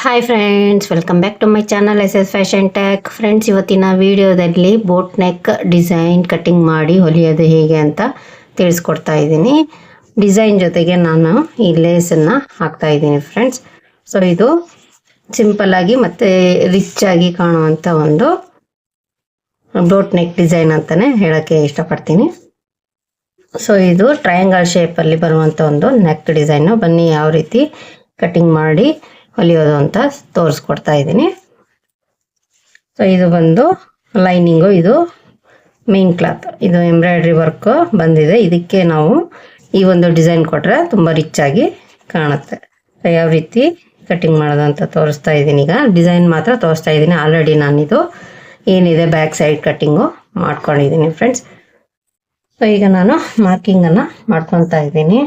Hi friends welcome back to my channel S S fashion talk friends ಇವತ್ತಿನ ವಿಡಿಯೋದಲ್ಲಿ boat neck design cutting ಮಾಡಿ ಹೊಲಿಯೋದು ಹೇಗೆ ಅಂತ ತಿಳಿಸ್ಕೊಡ್ತಾ ಇದ್ದೀನಿ. ಡಿಸೈನ್ ಜೊತೆಗೆ ನಾನು ಈ ಲೇಸನ್ನು ಹಾಕ್ತಾ ಇದ್ದೀನಿ ಫ್ರೆಂಡ್ಸ್ ಸೊ ಇದು ಸಿಂಪಲ್ ಆಗಿ ಮತ್ತು ರಿಚ್ ಆಗಿ ಕಾಣುವಂಥ ಒಂದು ಬೋಟ್ ನೆಕ್ ಡಿಸೈನ್ ಅಂತಲೇ ಹೇಳೋಕ್ಕೆ ಇಷ್ಟಪಡ್ತೀನಿ. ಸೊ ಇದು ಟ್ರಯಾಂಗಲ್ ಶೇಪಲ್ಲಿ ಬರುವಂಥ ಒಂದು ನೆಕ್ ಡಿಸೈನು ಬನ್ನಿ, ಯಾವ ರೀತಿ ಕಟ್ಟಿಂಗ್ ಮಾಡಿ ಹೊಲಿಯೋದು ಅಂತ ತೋರಿಸ್ಕೊಡ್ತಾ ಇದ್ದೀನಿ. ಸೊ ಇದು ಬಂದು ಲೈನಿಂಗು, ಇದು ಮೇನ್ ಕ್ಲಾತ್ ಇದು ಎಂಬ್ರಾಯ್ಡ್ರಿ ವರ್ಕ್ ಬಂದಿದೆ. ಇದಕ್ಕೆ ನಾವು ಈ ಒಂದು ಡಿಸೈನ್ ಕೊಟ್ಟರೆ ತುಂಬ ರಿಚ್ ಆಗಿ ಕಾಣುತ್ತೆ. ಯಾವ ರೀತಿ ಕಟಿಂಗ್ ಮಾಡೋದು ಅಂತ ತೋರಿಸ್ತಾ ಇದ್ದೀನಿ. ಈಗ ಡಿಸೈನ್ ಮಾತ್ರ ತೋರಿಸ್ತಾ ಇದ್ದೀನಿ. ಆಲ್ರೆಡಿ ನಾನಿದು ಏನಿದೆ ಬ್ಯಾಕ್ ಸೈಡ್ ಕಟ್ಟಿಂಗು ಮಾಡ್ಕೊಂಡಿದ್ದೀನಿ ಫ್ರೆಂಡ್ಸ್ ಸೊ ಈಗ ನಾನು ಮಾರ್ಕಿಂಗನ್ನು ಮಾಡ್ಕೊತಾ ಇದ್ದೀನಿ.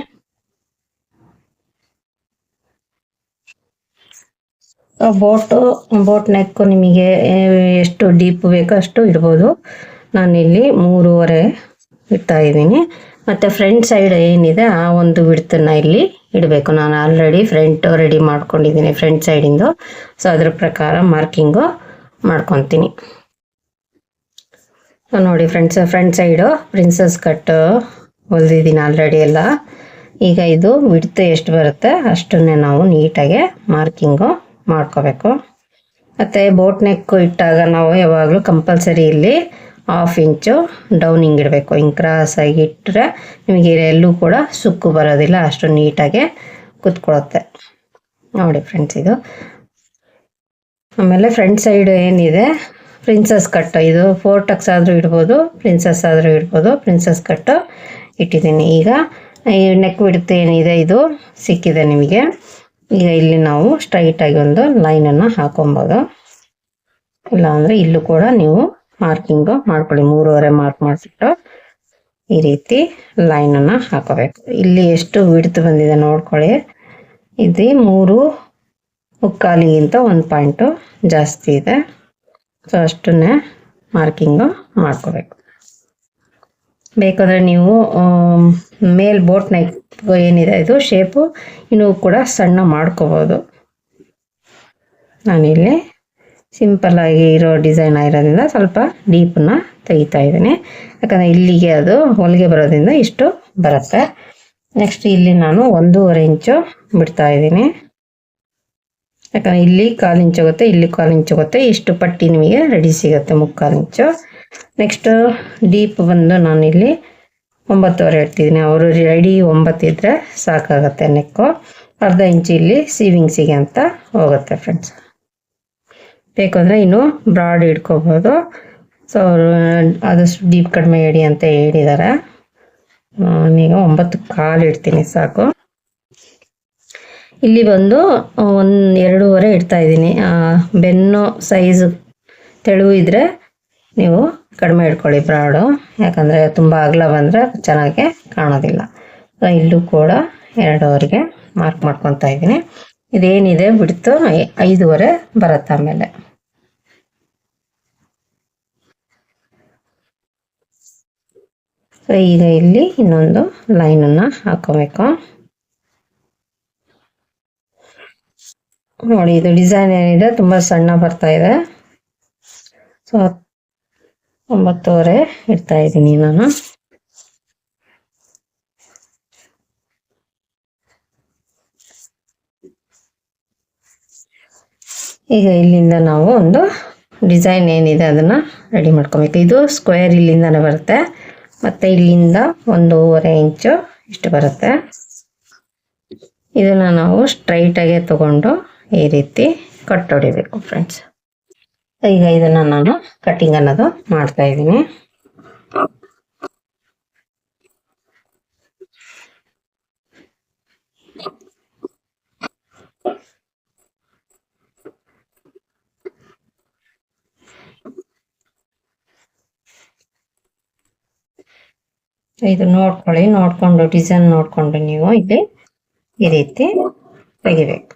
ಬೋಟು ಬೋಟ್ ನೆಕ್ಕು ನಿಮಗೆ ಎಷ್ಟು ಡೀಪ್ ಬೇಕೋ ಅಷ್ಟು ಇಡ್ಬೋದು ನಾನಿಲ್ಲಿ ಮೂರುವರೆ ಇಡ್ತಾ ಇದ್ದೀನಿ. ಮತ್ತು ಫ್ರಂಟ್ ಸೈಡ್ ಏನಿದೆ, ಆ ಒಂದು ಬಿಡ್ತನ್ನ ಇಲ್ಲಿ ಇಡಬೇಕು. ನಾನು ಆಲ್ರೆಡಿ ಫ್ರಂಟ್ ರೆಡಿ ಮಾಡ್ಕೊಂಡಿದ್ದೀನಿ ಫ್ರಂಟ್ ಸೈಡಿಂದು ಸೊ ಅದ್ರ ಪ್ರಕಾರ ಮಾರ್ಕಿಂಗು ಮಾಡ್ಕೊತೀನಿ. ನೋಡಿ friends front side princess cut ಹೊಲ್ದಿದ್ದೀನಿ already ಎಲ್ಲ. ಈಗ ಇದು ಬಿಡ್ತು ಎಷ್ಟು ಬರುತ್ತೆ, ಅಷ್ಟನ್ನೇ ನಾವು ನೀಟಾಗೆ ಮಾರ್ಕಿಂಗು ಮಾಡ್ಕೋಬೇಕು. ಮತ್ತು ಬೋಟ್ ನೆಕ್ಕು ಇಟ್ಟಾಗ ನಾವು ಯಾವಾಗಲೂ ಕಂಪಲ್ಸರಿ ಇಲ್ಲಿ ಹಾಫ್ ಇಂಚು ಡೌನಿಂಗ್ ಇಡಬೇಕು. ಹಿಂಗೆ ಕ್ರಾಸಾಗಿ ಇಟ್ಟರೆ ನಿಮಗೆ ಎಲ್ಲೂ ಕೂಡ ಸುಕ್ಕು ಬರೋದಿಲ್ಲ, ಅಷ್ಟು ನೀಟಾಗೆ ಕುತ್ಕೊಳತ್ತೆ. ನೋಡಿ ಫ್ರೆಂಡ್ಸ್ ಇದು. ಆಮೇಲೆ ಫ್ರಂಟ್ ಸೈಡ್ ಏನಿದೆ? ಪ್ರಿನ್ಸಸ್ ಕಟ್ಟು ಇದು ಫೋರ್ ಟಕ್ಸ್ ಆದರೂ ಇಡ್ಬೋದು ಪ್ರಿನ್ಸಸ್ ಆದರೂ ಇಡ್ಬೋದು ಪ್ರಿನ್ಸಸ್ ಕಟ್ಟು ಇಟ್ಟಿದ್ದೀನಿ. ಈಗ ಈ ನೆಕ್ ಬಿಡುತ್ತೆ ಏನಿದೆ ಇದು ಸಿಕ್ಕಿದೆ ನಿಮಗೆ. ಈಗ ಇಲ್ಲಿ ನಾವು ಸ್ಟ್ರೈಟಾಗಿ ಒಂದು ಲೈನನ್ನು ಹಾಕೊಂಬೋದು ಇಲ್ಲ ಅಂದ್ರೆ ಇಲ್ಲೂ ಕೂಡ ನೀವು ಮಾರ್ಕಿಂಗು ಮಾಡ್ಕೊಳ್ಳಿ. ಮೂರುವರೆ ಮಾರ್ಕ್ ಮಾಡಿಬಿಟ್ಟು ಈ ರೀತಿ ಲೈನನ್ನು ಹಾಕೋಬೇಕು. ಇಲ್ಲಿ ಎಷ್ಟು ವಿಡ್ತ್ ಬಂದಿದೆ ನೋಡ್ಕೊಳ್ಳಿ. ಇದು ಮೂರು ಉಕ್ಕಾಲಿಗಿಂತ ಒಂದು ಪಾಯಿಂಟು ಜಾಸ್ತಿ ಇದೆ. ಸೊ ಅಷ್ಟನ್ನೇ ಮಾರ್ಕಿಂಗು ಮಾಡ್ಕೋಬೇಕು. ಬೇಕಾದರೆ ನೀವು ಮೇಲ್ ಬೋಟ್ ನೈಕ್ ಏನಿದೆ ಇದು ಶೇಪು ಇನ್ನೂ ಕೂಡ ಸಣ್ಣ ಮಾಡ್ಕೋಬೋದು. ನಾನಿಲ್ಲಿ ಸಿಂಪಲ್ಲಾಗಿ ಇರೋ ಡಿಸೈನ್ ಆಗಿರೋದ್ರಿಂದ ಸ್ವಲ್ಪ ಡೀಪನ್ನ ತೆಗಿತಾ ಇದ್ದೀನಿ. ಯಾಕಂದರೆ ಇಲ್ಲಿಗೆ ಅದು ಹೊಲಿಗೆ ಬರೋದ್ರಿಂದ ಇಷ್ಟು ಬರುತ್ತೆ. ನೆಕ್ಸ್ಟ್ ಇಲ್ಲಿ ನಾನು ಒಂದೂವರೆ ಇಂಚು ಬಿಡ್ತಾ ಇದ್ದೀನಿ. ಯಾಕಂದರೆ ಇಲ್ಲಿ ಕಾಲು ಇಂಚು ಹೋಗುತ್ತೆ ಇಲ್ಲಿ ಕಾಲು ಇಂಚು ಹೋಗುತ್ತೆ ಇಷ್ಟು ಪಟ್ಟಿ ನಿಮಗೆ ರೆಡಿ ಸಿಗುತ್ತೆ, ಮುಕ್ಕಾಲು ಇಂಚು. ನೆಕ್ಸ್ಟ್ ಡೀಪ್ ಬಂದು ನಾನಿಲ್ಲಿ ಒಂಬತ್ತುವರೆ ಇಡ್ತಿದ್ದೀನಿ ಅವರು ರೆಡಿ ಒಂಬತ್ತಿದ್ರೆ ಸಾಕಾಗತ್ತೆ ನೆಕ್ಕು ಅರ್ಧ ಇಂಚು ಇಲ್ಲಿ ಸೀವಿಂಗ್ಸಿಗೆ ಅಂತ ಹೋಗುತ್ತೆ ಫ್ರೆಂಡ್ಸ್ ಬೇಕು ಅಂದರೆ ಇನ್ನು ಬ್ರಾಡ್ ಇಟ್ಕೋಬೋದು. ಸೊ ಅವರು ಆದಷ್ಟು ಡೀಪ್ ಕಡಿಮೆ ಇಡಿ ಅಂತ ಹೇಳಿದ್ದಾರೆ ನಾನೀಗ ಒಂಬತ್ತು ಕಾಲು ಇಡ್ತೀನಿ, ಸಾಕು. ಇಲ್ಲಿ ಬಂದು ಒಂದು ಎರಡೂವರೆ ಇಡ್ತಾ ಇದ್ದೀನಿ. ಬೆನ್ನು ಸೈಜು ತೆಳು ಇದ್ದರೆ ನೀವು ಕಡಿಮೆ ಇಟ್ಕೊಳ್ಳಿ ಬ್ರಾಡು. ಯಾಕಂದರೆ ತುಂಬ ಅಗಲ ಬಂದರೆ ಚೆನ್ನಾಗಿ ಕಾಣೋದಿಲ್ಲ. ಇಲ್ಲೂ ಕೂಡ ಎರಡೂವರೆಗೆ ಮಾರ್ಕ್ ಮಾಡ್ಕೊತಾ ಇದ್ದೀನಿ. ಇದೇನಿದೆ? ಬಿಡ್ತು ಐದುವರೆ ಬರುತ್ತೆ ಆಮೇಲೆ. ಸೊ ಈಗ ಇಲ್ಲಿ ಇನ್ನೊಂದು ಲೈನನ್ನು ಹಾಕೋಬೇಕು. ನೋಡಿ, ಇದು ಡಿಸೈನ್ ಏನಿದೆ? ತುಂಬ ಸಣ್ಣ ಬರ್ತಾ ಇದೆ. ಸೊ ಒಂಬತ್ತುವರೆ ಇಡ್ತಾ ಇದ್ದೀನಿ ನಾನು. ಈಗ ಇಲ್ಲಿಂದ ನಾವು ಒಂದು ಡಿಸೈನ್ ಏನಿದೆ ಅದನ್ನು ರೆಡಿ ಮಾಡ್ಕೊಬೇಕು. ಇದು ಸ್ಕ್ವೇರ್ ಇಲ್ಲಿಂದನೇ ಬರುತ್ತೆ. ಮತ್ತು ಇಲ್ಲಿಂದ ಒಂದೂವರೆ ಇಂಚು ಇಷ್ಟು ಬರುತ್ತೆ. ಇದನ್ನು ನಾವು ಸ್ಟ್ರೈಟಾಗೆ ತಗೊಂಡು ಈ ರೀತಿ ಕಟ್ ಹೊಡಿಬೇಕು ಫ್ರೆಂಡ್ಸ್ ಈಗ ಇದನ್ನ ನಾನು ಕಟ್ಟಿಂಗ್ ಅನ್ನೋದು ಮಾಡ್ತಾ ಇದ್ದೀನಿ. ಇದು ನೋಡ್ಕೊಳ್ಳಿ, ನೋಡ್ಕೊಂಡು ಡಿಸೈನ್ ನೋಡ್ಕೊಂಡು ನೀವು ಇಲ್ಲಿ ಈ ರೀತಿ ತೆಗಿಬೇಕು.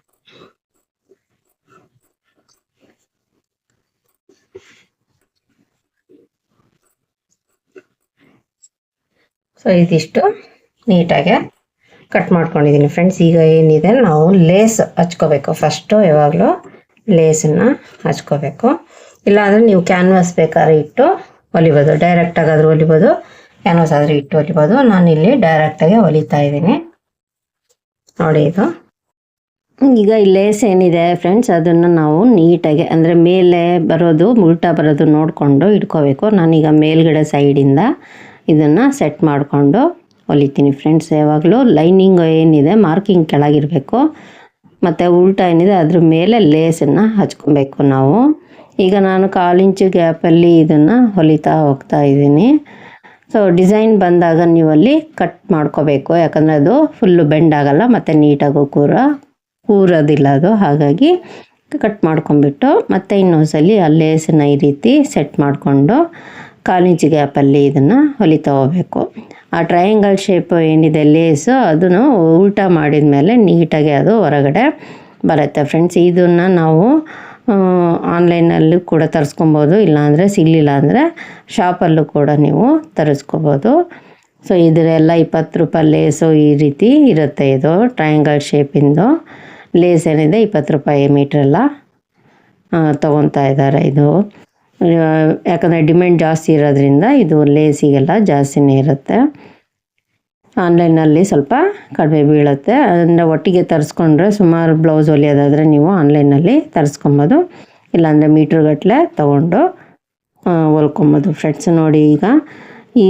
ಸೊ ಇದಿಷ್ಟು ನೀಟಾಗಿ ಕಟ್ ಮಾಡ್ಕೊಂಡಿದ್ದೀನಿ ಫ್ರೆಂಡ್ಸ್ ಈಗ ಏನಿದೆ, ನಾವು ಲೇಸ್ ಹಚ್ಕೋಬೇಕು. ಫಸ್ಟು ಯಾವಾಗಲೂ ಲೇಸನ್ನು ಹಚ್ಕೋಬೇಕು. ಇಲ್ಲಾಂದರೆ ನೀವು ಕ್ಯಾನ್ವಾಸ್ ಬೇಕಾದ್ರೆ ಇಟ್ಟು ಹೊಲಿಬೋದು. ಡೈರೆಕ್ಟಾಗಿ ಆದರೂ ಹೊಲಿಬೋದು ಕ್ಯಾನ್ವಾಸ್ ಆದರೆ ಇಟ್ಟು ಹೊಲಿಬೋದು. ನಾನಿಲ್ಲಿ ಡೈರೆಕ್ಟಾಗಿ ಹೊಲಿತಾ ಇದ್ದೀನಿ. ನೋಡಿ ಇದು. ಈಗ ಈ ಲೇಸ್ ಏನಿದೆ ಫ್ರೆಂಡ್ಸ್ ಅದನ್ನು ನಾವು ನೀಟಾಗಿ, ಅಂದರೆ ಮೇಲೆ ಬರೋದು, ಉಲ್ಟಾ ಬರೋದು ನೋಡಿಕೊಂಡು ಇಟ್ಕೋಬೇಕು. ನಾನೀಗ ಮೇಲ್ಗಡೆ ಸೈಡಿಂದ ಇದನ್ನು ಸೆಟ್ ಮಾಡಿಕೊಂಡು ಹೊಲಿತೀನಿ ಫ್ರೆಂಡ್ಸ್ ಯಾವಾಗಲೂ ಲೈನಿಂಗ್ ಏನಿದೆ ಮಾರ್ಕಿಂಗ್ ಕೆಳಗಿರಬೇಕು. ಮತ್ತು ಉಲ್ಟಾ ಏನಿದೆ, ಅದ್ರ ಮೇಲೆ ಲೇಸನ್ನು ಹಚ್ಕೊಬೇಕು ನಾವು. ಈಗ ನಾನು ಕಾಲು ಇಂಚು ಗ್ಯಾಪಲ್ಲಿ ಇದನ್ನು ಹೊಲಿತಾ ಹೋಗ್ತಾ ಇದ್ದೀನಿ. ಸೊ ಡಿಸೈನ್ ಬಂದಾಗ ನೀವು ಅಲ್ಲಿ ಕಟ್ ಮಾಡ್ಕೋಬೇಕು. ಯಾಕಂದರೆ ಅದು ಫುಲ್ಲು ಬೆಂಡ್ ಆಗಲ್ಲ, ಮತ್ತು ನೀಟಾಗೂ ಕೂರ ಕೂರೋದಿಲ್ಲ ಅದು. ಹಾಗಾಗಿ ಕಟ್ ಮಾಡ್ಕೊಂಬಿಟ್ಟು ಮತ್ತೆ ಇನ್ನೊಂದ್ಸಲಿ ಆ ಲೇಸನ್ನು ಈ ರೀತಿ ಸೆಟ್ ಮಾಡಿಕೊಂಡು ಕಾಲು ಇಂಚು ಗ್ಯಾಪಲ್ಲಿ ಇದನ್ನು ಹೊಲಿತಾ ಹೋಗಬೇಕು ಆ ಟ್ರಯಾಂಗಲ್ ಶೇಪ್ ಏನಿದೆ ಲೇಸು ಅದನ್ನು ಉಲ್ಟ ಮಾಡಿದ ಮೇಲೆ ನೀಟಾಗಿ ಅದು ಹೊರಗಡೆ ಬರುತ್ತೆ. ಫ್ರೆಂಡ್ಸ್ ಇದನ್ನು ನಾವು ಆನ್ಲೈನಲ್ಲೂ ಕೂಡ ತರಿಸ್ಕೊಬೋದು. ಇಲ್ಲಾಂದರೆ ಸಿಗಲಿಲ್ಲ ಅಂದರೆ ಶಾಪಲ್ಲೂ ಕೂಡ ನೀವು ತರಿಸ್ಕೋಬೋದು. ಸೊ ಇದರೆಲ್ಲ ಇಪ್ಪತ್ತು ರೂಪಾಯಿ ಲೇಸು ಈ ರೀತಿ ಇರುತ್ತೆ ಇದು ಟ್ರಯಾಂಗಲ್ ಶೇಪಿಂದು ಲೇಸ್ ಏನಿದೆ ಇಪ್ಪತ್ತು ರೂಪಾಯಿ ಮೀಟ್ರೆಲ್ಲ ತೊಗೊತಾ ಇದ್ದಾರೆ ಇದು. ಯಾಕಂದರೆ ಡಿಮ್ಯಾಂಡ್ ಜಾಸ್ತಿ ಇರೋದ್ರಿಂದ ಇದು ಲೇಸಿಗೆಲ್ಲ ಜಾಸ್ತಿನೇ ಇರುತ್ತೆ. ಆನ್ಲೈನಲ್ಲಿ ಸ್ವಲ್ಪ ಕಡಿಮೆ ಬೀಳುತ್ತೆ. ಅದರಿಂದ ಒಟ್ಟಿಗೆ ತರಿಸ್ಕೊಂಡ್ರೆ ಸುಮಾರು ಬ್ಲೌಸ್ ಹೊಲಿಯೋದಾದರೆ ನೀವು ಆನ್ಲೈನಲ್ಲಿ ತರಿಸ್ಕೊಬೋದು. ಇಲ್ಲಾಂದರೆ ಮೀಟ್ರ್ಗಟ್ಟಲೆ ತೊಗೊಂಡು ಹೊಲ್ಕೊಬೋದು. ಫ್ರೆಂಡ್ಸ್ ನೋಡಿ ಈಗ ಈ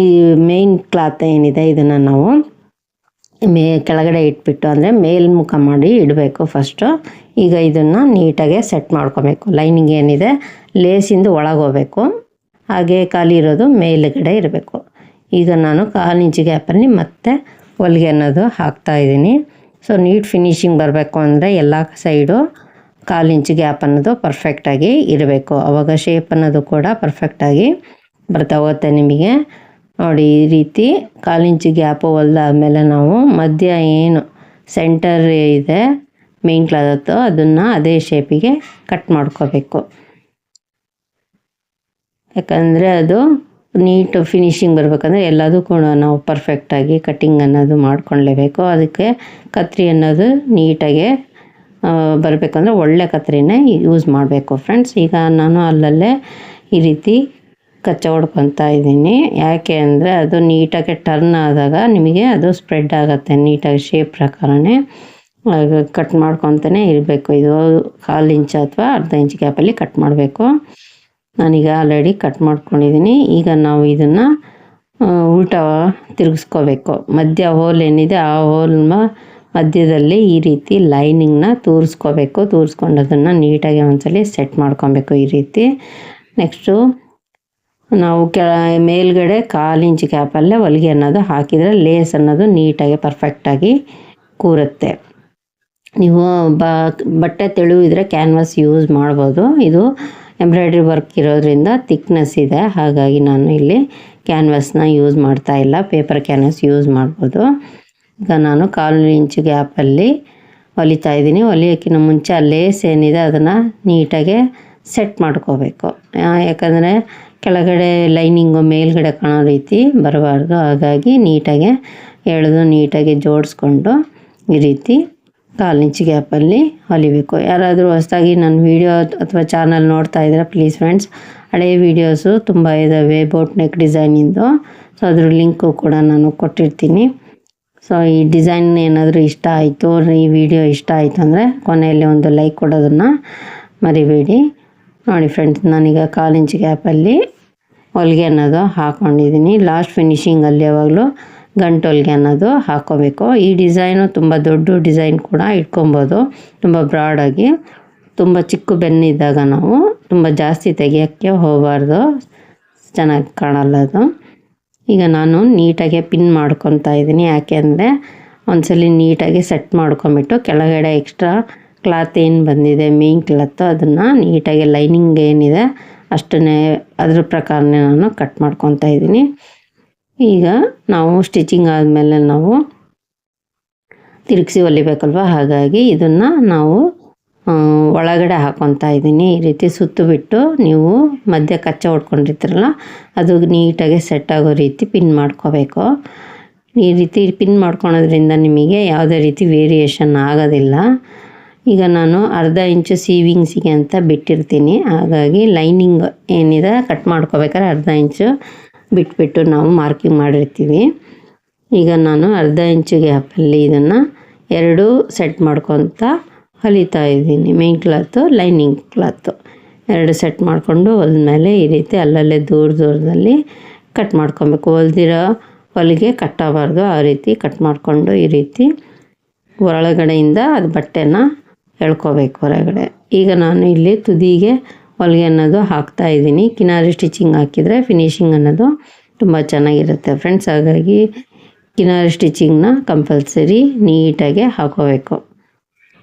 ಮೇಯ್ನ್ ಕ್ಲಾತ್ ಏನಿದೆ, ಇದನ್ನು ನಾವು ಮೇ ಕೆಳಗಡೆ ಇಟ್ಬಿಟ್ಟು ಅಂದರೆ ಮೇಲ್ಮುಖ ಮಾಡಿ ಇಡಬೇಕು ಫಸ್ಟು ಈಗ ಇದನ್ನು ನೀಟಾಗೆ ಸೆಟ್ ಮಾಡ್ಕೋಬೇಕು. ಲೈನಿಂಗ್ ಏನಿದೆ ಲೇಸಿಂದ ಒಳಗೆ ಹೋಗ್ಬೇಕು. ಹಾಗೆ ಖಾಲಿ ಇರೋದು ಮೇಲುಗಡೆ ಇರಬೇಕು. ಈಗ ನಾನು ಕಾಲು ಇಂಚು ಗ್ಯಾಪಲ್ಲಿ ಮತ್ತೆ ಹೊಲಿಗೆ ಅನ್ನೋದು ಹಾಕ್ತಾ ಇದ್ದೀನಿ. ಸೊ ನೀಟ್ ಫಿನಿಶಿಂಗ್ ಬರಬೇಕು ಅಂದರೆ ಎಲ್ಲ ಸೈಡು ಕಾಲು ಇಂಚು ಗ್ಯಾಪ್ ಅನ್ನೋದು ಪರ್ಫೆಕ್ಟಾಗಿ ಇರಬೇಕು. ಆವಾಗ ಶೇಪ್ ಅನ್ನೋದು ಕೂಡ ಪರ್ಫೆಕ್ಟಾಗಿ ಬರ್ತಾ ಹೋಗುತ್ತೆ ನಿಮಗೆ. ನೋಡಿ, ಈ ರೀತಿ ಕಾಲಿಂಚು ಗ್ಯಾಪು ಹೊಲ್ದಾದ್ಮೇಲೆ ನಾವು ಮಧ್ಯ ಏನು ಸೆಂಟರ್ ಇದೆ ಮೇನ್ ಕ್ಲಾತ್ ಅದನ್ನು ಅದೇ ಶೇಪಿಗೆ ಕಟ್ ಮಾಡ್ಕೋಬೇಕು. ಯಾಕಂದರೆ ಅದು ನೀಟು ಫಿನಿಶಿಂಗ್ ಬರಬೇಕಂದ್ರೆ ಎಲ್ಲದೂ ಕೂಡ ನಾವು ಪರ್ಫೆಕ್ಟಾಗಿ ಕಟ್ಟಿಂಗ್ ಅನ್ನೋದು ಮಾಡ್ಕೊಳ್ಳೇಬೇಕು ಅದಕ್ಕೆ ಕತ್ರಿ ಅನ್ನೋದು ನೀಟಾಗೆ ಬರಬೇಕಂದ್ರೆ ಒಳ್ಳೆ ಕತ್ರಿನೇ ಯೂಸ್ ಮಾಡಬೇಕು ಫ್ರೆಂಡ್ಸ್ ಈಗ ನಾನು ಅಲ್ಲಲ್ಲೇ ಈ ರೀತಿ ಕಚ್ಚ ಹೊಡ್ಕೊತಾ ಇದ್ದೀನಿ. ಯಾಕೆ ಅಂದರೆ ಅದು ನೀಟಾಗಿ ಟರ್ನ್ ಆದಾಗ ನಿಮಗೆ ಅದು ಸ್ಪ್ರೆಡ್ ಆಗುತ್ತೆ, ನೀಟಾಗಿ ಶೇಪ್ ಪ್ರಕಾರನೇ. ಕಟ್ ಮಾಡ್ಕೊತಾನೆ ಇರಬೇಕು. ಇದು ಕಾಲು ಇಂಚ್ ಅಥವಾ ಅರ್ಧ ಇಂಚ್ ಗ್ಯಾಪಲ್ಲಿ ಕಟ್ ಮಾಡಬೇಕು. ನಾನೀಗ ಆಲ್ರೆಡಿ ಕಟ್ ಮಾಡ್ಕೊಂಡಿದ್ದೀನಿ ಈಗ ನಾವು ಇದನ್ನು ಉಲ್ಟಾ ತಿರುಗಿಸ್ಕೋಬೇಕು. ಮಧ್ಯ ಹೋಲ್ ಏನಿದೆ ಆ ಹೋಲ್ ಮಧ್ಯದಲ್ಲಿ ಈ ರೀತಿ ಲೈನಿಂಗ್ನ ತೂರಿಸ್ಕೋಬೇಕು. ತೂರಿಸ್ಕೊಂಡು ಅದನ್ನು ನೀಟಾಗಿ ಒಂದ್ಸಲಿ ಸೆಟ್ ಮಾಡ್ಕೊಬೇಕು ಈ ರೀತಿ. ನೆಕ್ಸ್ಟು ನಾವು ಕೆಳ, ಮೇಲ್ಗಡೆ ಕಾಲು ಇಂಚ್ ಕ್ಯಾಪಲ್ಲೇ ಹೊಲಿಗೆ ಅನ್ನೋದು ಹಾಕಿದರೆ ಲೇಸ್ ಅನ್ನೋದು ನೀಟಾಗಿ ಪರ್ಫೆಕ್ಟಾಗಿ ಕೂರುತ್ತೆ. ನೀವು ಬಟ್ಟೆ ತೆಳುವಿದ್ರೆ ಕ್ಯಾನ್ವಾಸ್ ಯೂಸ್ ಮಾಡ್ಬೋದು. ಇದು ಎಂಬ್ರಾಯ್ಡ್ರಿ ವರ್ಕ್ ಇರೋದ್ರಿಂದ ತಿಕ್ನೆಸ್ ಇದೆ. ಹಾಗಾಗಿ ನಾನು ಇಲ್ಲಿ ಕ್ಯಾನ್ವಾಸ್ನ ಯೂಸ್ ಮಾಡ್ತಾ ಇಲ್ಲ. ಪೇಪರ್ ಕ್ಯಾನ್ವಾಸ್ ಯೂಸ್ ಮಾಡ್ಬೋದು. ಈಗ ನಾನು ಕಾಲು ಇಂಚ್ ಗ್ಯಾಪಲ್ಲಿ ಹೊಲಿತಾ ಇದ್ದೀನಿ. ಹೊಲಿಯೋಕ್ಕಿಂತ ಮುಂಚೆ ಆ ಲೇಸ್ ಏನಿದೆ ಅದನ್ನು ನೀಟಾಗೆ ಸೆಟ್ ಮಾಡ್ಕೋಬೇಕು. ಯಾಕಂದರೆ ಕೆಳಗಡೆ ಲೈನಿಂಗು ಮೇಲ್ಗಡೆ ಕಾಣೋ ರೀತಿ ಬರಬಾರ್ದು. ಹಾಗಾಗಿ ನೀಟಾಗೆ ಎಳೆದು ನೀಟಾಗಿ ಜೋಡಿಸ್ಕೊಂಡು ಈ ರೀತಿ ಕಾಲು ಇಂಚು ಗ್ಯಾಪಲ್ಲಿ ಹೊಲಿಬೇಕು. ಯಾರಾದರೂ ಹೊಸದಾಗಿ ನನ್ನ ವೀಡಿಯೋ ಅಥವಾ ಚಾನಲ್ ನೋಡ್ತಾ ಇದ್ರೆ ಪ್ಲೀಸ್ ಫ್ರೆಂಡ್ಸ್ ಹಳೆಯ ವೀಡಿಯೋಸು ತುಂಬ ಇದ್ದಾವೆ ಬೋಟ್ ನೆಕ್ ಡಿಸೈನಿಂದು. ಸೊ, ಅದ್ರ ಲಿಂಕು ಕೂಡ ನಾನು ಕೊಟ್ಟಿರ್ತೀನಿ. ಸೊ, ಈ ಡಿಸೈನ್ ಏನಾದರೂ ಇಷ್ಟ ಆಯಿತು, ಈ ವಿಡಿಯೋ ಇಷ್ಟ ಆಯಿತು ಅಂದರೆ ಕೊನೆಯಲ್ಲಿ ಒಂದು ಲೈಕ್ ಕೊಡೋದನ್ನು ಮರಿಬೇಡಿ. ನೋಡಿ ಫ್ರೆಂಡ್ಸ್, ನಾನೀಗ ಕಾಲಿಂಚ್ ಗ್ಯಾಪಲ್ಲಿ ಹೊಲಿಗೆ ಅನ್ನೋದು ಹಾಕ್ಕೊಂಡಿದ್ದೀನಿ ಲಾಸ್ಟ್ ಫಿನಿಶಿಂಗಲ್ಲಿ ಯಾವಾಗಲೂ ಗಂಟು ಹೊಲಿಗೆ ಅನ್ನೋದು ಹಾಕ್ಕೋಬೇಕು ಈ ಡಿಸೈನು ತುಂಬ ದೊಡ್ಡ ಡಿಸೈನ್ ಕೂಡ ಇಟ್ಕೊಬೋದು. ತುಂಬ ಬ್ರಾಡಾಗಿ ತುಂಬ ಚಿಕ್ಕ ಬೆನ್ನಿದ್ದಾಗ ನಾವು ತುಂಬ ಜಾಸ್ತಿ ತೆಗಿಯೋಕ್ಕೆ ಹೋಗಬಾರ್ದು. ಚೆನ್ನಾಗಿ ಕಾಣಲ್ಲ ಅದು. ಈಗ ನಾನು ನೀಟಾಗಿ ಪಿನ್ ಮಾಡ್ಕೊತಾ ಇದ್ದೀನಿ. ಯಾಕೆ ಅಂದರೆ ಒಂದ್ಸಲಿ ನೀಟಾಗಿ ಸೆಟ್ ಮಾಡ್ಕೊಂಬಿಟ್ಟು ಕೆಳಗಡೆ ಎಕ್ಸ್ಟ್ರಾ ಕ್ಲಾತ್ ಏನು ಬಂದಿದೆ ಮೇನ್ ಕ್ಲಾತ್ ಅದನ್ನು ನೀಟಾಗಿ ಲೈನಿಂಗ್ ಏನಿದೆ ಅಷ್ಟನ್ನೇ ಅದ್ರ ಪ್ರಕಾರನೇ ನಾನು ಕಟ್ ಮಾಡ್ಕೊತಾ ಇದ್ದೀನಿ. ಈಗ ನಾವು ಸ್ಟಿಚಿಂಗ್ ಆದಮೇಲೆ ನಾವು ತಿರುಗಿಸಿ ಹೊಲಿಬೇಕಲ್ವ ಹಾಗಾಗಿ ಇದನ್ನು ನಾವು ಒಳಗಡೆ ಹಾಕೊತಾ ಇದ್ದೀನಿ. ಈ ರೀತಿ ಸುತ್ತು ಬಿಟ್ಟು ನೀವು ಮಧ್ಯ ಕಚ್ಚ ಹೊಡ್ಕೊಂಡಿರ್ತೀರಲ್ಲ, ಅದು ನೀಟಾಗಿ ಸೆಟ್ ಆಗೋ ರೀತಿ ಪಿನ್ ಮಾಡ್ಕೋಬೇಕು. ಈ ರೀತಿ ಪಿನ್ ಮಾಡ್ಕೊಳೋದ್ರಿಂದ ನಿಮಗೆ ಯಾವುದೇ ರೀತಿ ವೇರಿಯೇಷನ್ ಆಗೋದಿಲ್ಲ. ಈಗ ನಾನು ಅರ್ಧ ಇಂಚು ಸೀವಿಂಗ್ಸಿಗೆ ಅಂತ ಬಿಟ್ಟಿರ್ತೀನಿ. ಹಾಗಾಗಿ ಲೈನಿಂಗ್ ಏನಿದೆ ಕಟ್ ಮಾಡ್ಕೋಬೇಕಾದ್ರೆ ಅರ್ಧ ಇಂಚು ಬಿಟ್ಬಿಟ್ಟು ನಾವು ಮಾರ್ಕಿಂಗ್ ಮಾಡಿರ್ತೀವಿ. ಈಗ ನಾನು ಅರ್ಧ ಇಂಚು ಗ್ಯಾಪಲ್ಲಿ ಇದನ್ನು ಎರಡು ಸೆಟ್ ಮಾಡ್ಕೊತ ಹೊಲಿತಾ ಇದ್ದೀನಿ. Main cloth, lining cloth. ಎರಡು ಸೆಟ್ ಮಾಡಿಕೊಂಡು ಹೊಲ್ದ್ಮೇಲೆ ಈ ರೀತಿ ಅಲ್ಲಲ್ಲೇ ದೂರ ದೂರದಲ್ಲಿ ಕಟ್ ಮಾಡ್ಕೊಬೇಕು. ಹೊಲ್ದಿರೋ ಹೊಲಿಗೆ ಕಟ್ಟಬಾರ್ದು. ಆ ರೀತಿ ಕಟ್ ಮಾಡಿಕೊಂಡು ಈ ರೀತಿ ಒಳಗಡೆಯಿಂದ ಅದು ಬಟ್ಟೆನ ಎಳ್ಕೊಬೇಕು ಹೊರಗಡೆ. ಈಗ ನಾನು ಇಲ್ಲಿ ತುದಿಗೆ ಹೊಲಿಗೆ ಅನ್ನೋದು ಹಾಕ್ತಾ ಇದ್ದೀನಿ. ಕಿನಾರಿ ಸ್ಟಿಚಿಂಗ್ ಹಾಕಿದರೆ ಫಿನಿಶಿಂಗ್ ಅನ್ನೋದು ತುಂಬ ಚೆನ್ನಾಗಿರುತ್ತೆ ಫ್ರೆಂಡ್ಸ್ ಹಾಗಾಗಿ ಕಿನಾರಿ ಸ್ಟಿಚಿಂಗ್ನ ಕಂಪಲ್ಸರಿ ನೀಟಾಗಿ ಹಾಕೋಬೇಕು.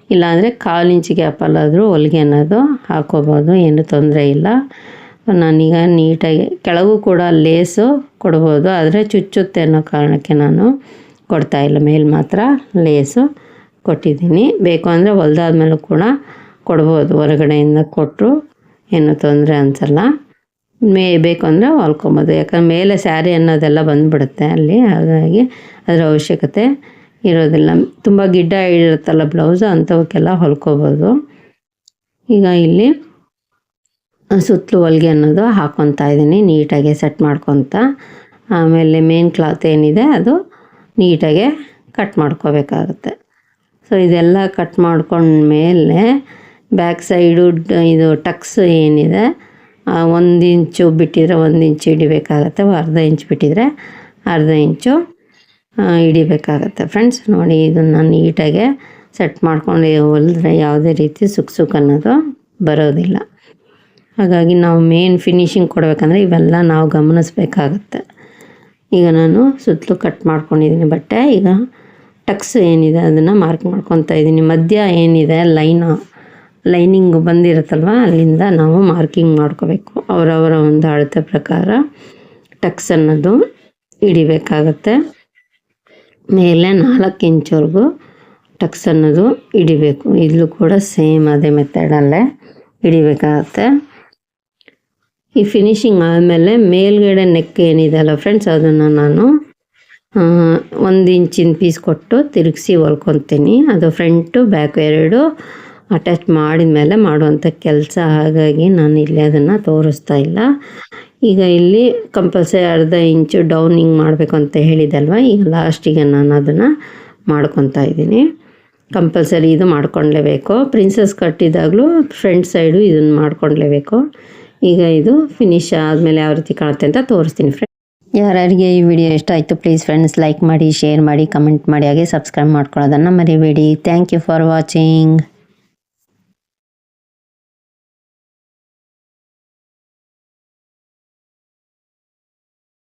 ಇಲ್ಲಾಂದರೆ ಕಾಲು ಇಂಚ್ ಗ್ಯಾಪಲ್ಲಾದರೂ ಹೊಲಿಗೆ ಅನ್ನೋದು ಹಾಕೋಬೋದು, ಏನು ತೊಂದರೆ ಇಲ್ಲ. ನಾನೀಗ ನೀಟಾಗಿ ಕೆಳಗೂ ಕೂಡ ಲೇಸು ಕೊಡ್ಬೋದು, ಆದರೆ ಚುಚ್ಚುತ್ತೆ ಅನ್ನೋ ಕಾರಣಕ್ಕೆ ನಾನು ಕೊಡ್ತಾಯಿಲ್ಲ ಮೇಲೆ ಮಾತ್ರ ಲೇಸು. ಕೊಟ್ಟಿದ್ದೀನಿ. ಬೇಕು ಅಂದರೆ ಹೊಲ್ದಾದ್ಮೇಲೂ ಕೂಡ ಕೊಡ್ಬೋದು. ಹೊರಗಡೆಯಿಂದ ಕೊಟ್ಟರು ಏನು ತೊಂದರೆ ಅನಿಸಲ್ಲ. ಮೇ, ಬೇಕು ಅಂದರೆ ಹೊಲ್ಕೊಬೋದು. ಯಾಕಂದ್ರೆ ಮೇಲೆ ಸ್ಯಾರಿ ಅನ್ನೋದೆಲ್ಲ ಬಂದುಬಿಡುತ್ತೆ ಅಲ್ಲಿ. ಹಾಗಾಗಿ ಅದರ ಅವಶ್ಯಕತೆ ಇರೋದಿಲ್ಲ. ತುಂಬ ಗಿಡ್ಡ ಇರುತ್ತಲ್ಲ ಬ್ಲೌಸು, ಅಂಥವಕ್ಕೆಲ್ಲ ಹೊಲ್ಕೋಬೋದು. ಈಗ ಇಲ್ಲಿ ಸುತ್ತಲೂ ಹೊಲಿಗೆ ಅನ್ನೋದು ಹಾಕ್ಕೊತಾ ಇದ್ದೀನಿ. ನೀಟಾಗಿ ಸೆಟ್ ಮಾಡ್ಕೊತ. ಆಮೇಲೆ ಮೇನ್ ಕ್ಲಾತ್ ಏನಿದೆ ಅದು ನೀಟಾಗೆ ಕಟ್ ಮಾಡ್ಕೋಬೇಕಾಗುತ್ತೆ. ಸೊ ಇದೆಲ್ಲ ಕಟ್ ಮಾಡ್ಕೊಂಡ್ಮೇಲೆ ಬ್ಯಾಕ್ ಸೈಡು ಇದು ಟಕ್ಸ್ ಏನಿದೆ ಒಂದು ಇಂಚು ಬಿಟ್ಟಿದ್ರೆ ಒಂದು ಇಂಚು ಹಿಡಿಬೇಕಾಗತ್ತೆ ಅರ್ಧ ಇಂಚು ಬಿಟ್ಟಿದ್ರೆ ಅರ್ಧ ಇಂಚು ಹಿಡಿಬೇಕಾಗತ್ತೆ. ಫ್ರೆಂಡ್ಸ್ ನೋಡಿ ಇದನ್ನು ನೀಟಾಗೆ ಸೆಟ್ ಮಾಡ್ಕೊಂಡು ಹೊಲಿದ್ರೆ ಯಾವುದೇ ರೀತಿ ಸುಖ ಸುಖ ಅನ್ನೋದು ಬರೋದಿಲ್ಲ. ಹಾಗಾಗಿ ನಾವು ಮೇನ್ ಫಿನಿಶಿಂಗ್ ಕೊಡಬೇಕಂದ್ರೆ ಇವೆಲ್ಲ ನಾವು ಗಮನಿಸ್ಬೇಕಾಗತ್ತೆ. ಈಗ ನಾನು ಸುತ್ತಲೂ ಕಟ್ ಮಾಡ್ಕೊಂಡಿದ್ದೀನಿ ಬಟ್ಟೆ. ಈಗ ಟಕ್ಸ್ ಏನಿದೆ ಅದನ್ನು ಮಾರ್ಕ್ ಮಾಡ್ಕೊತಾ ಇದ್ದೀನಿ. ಮಧ್ಯ ಏನಿದೆ? ಲೈನ, ಲೈನಿಂಗ್ ಬಂದಿರುತ್ತಲ್ವ? ಅಲ್ಲಿಂದ ನಾವು ಮಾರ್ಕಿಂಗ್ ಮಾಡ್ಕೋಬೇಕು. ಅವರವರ ಒಂದು ಅಳತೆ ಪ್ರಕಾರ ಟಕ್ಸ್ ಅನ್ನೋದು ಹಿಡಿಬೇಕಾಗತ್ತೆ. ಮೇಲೆ ನಾಲ್ಕು ಇಂಚ್ವರೆಗೂ ಟಕ್ಸ್ ಅನ್ನೋದು ಹಿಡಿಬೇಕು. ಇಲ್ಲೂ ಕೂಡ ಸೇಮ್ ಅದೇ ಮೆಥಡಲ್ಲೇ ಹಿಡಿಬೇಕಾಗತ್ತೆ. ಈ ಫಿನಿಶಿಂಗ್ ಆದಮೇಲೆ ಮೇಲ್ಗಡೆ ನೆಕ್ ಏನಿದೆ ಅಲ್ಲ ಫ್ರೆಂಡ್ಸ್ ಅದನ್ನು ನಾನು ಒಂದು ಇಂಚಿನ ಪೀಸ್ ಕೊಟ್ಟು ತಿರುಗಿಸಿ ಹೊಲ್ಕೊತೀನಿ. ಅದು ಫ್ರಂಟು ಬ್ಯಾಕ್ ಎರಡು ಅಟ್ಯಾಚ್ ಮಾಡಿದ ಮೇಲೆ ಮಾಡುವಂಥ ಕೆಲಸ. ಹಾಗಾಗಿ ನಾನು ಇಲ್ಲಿ ಅದನ್ನು ತೋರಿಸ್ತಾ ಇಲ್ಲ. ಈಗ ಇಲ್ಲಿ ಕಂಪಲ್ಸರಿ ಅರ್ಧ ಇಂಚು ಡೌನಿಂಗ್ ಮಾಡಬೇಕು ಅಂತ ಹೇಳಿದಲ್ವ? ಈಗ ಲಾಸ್ಟಿಗೆ ನಾನು ಅದನ್ನು ಮಾಡ್ಕೊತಾ ಇದ್ದೀನಿ. ಕಂಪಲ್ಸರಿ ಇದು ಮಾಡ್ಕೊಳ್ಲೇಬೇಕು ಪ್ರಿನ್ಸಸ್ ಕಟ್ಟಿದಾಗಲೂ ಫ್ರಂಟ್ ಸೈಡು ಇದನ್ನು ಮಾಡ್ಕೊಳ್ಲೇಬೇಕು ಈಗ ಇದು ಫಿನಿಶ್ ಆದಮೇಲೆ ಯಾವ ರೀತಿ ಕಾಣುತ್ತೆ ಅಂತ ತೋರಿಸ್ತೀನಿ. ಫ್ರೆಂಡ್ ಯಾರ್ಯಾರಿಗೆ ಈ ವಿಡಿಯೋ ಇಷ್ಟ ಆಯಿತು ಪ್ಲೀಸ್ ಫ್ರೆಂಡ್ಸ್ ಲೈಕ್ ಮಾಡಿ ಶೇರ್ ಮಾಡಿ ಕಮೆಂಟ್ ಮಾಡಿ, ಹಾಗೆ ಸಬ್ಸ್ಕ್ರೈಬ್ ಮಾಡ್ಕೊಳ್ಳೋದನ್ನು ಮರಿಬೇಡಿ. Thank you for watching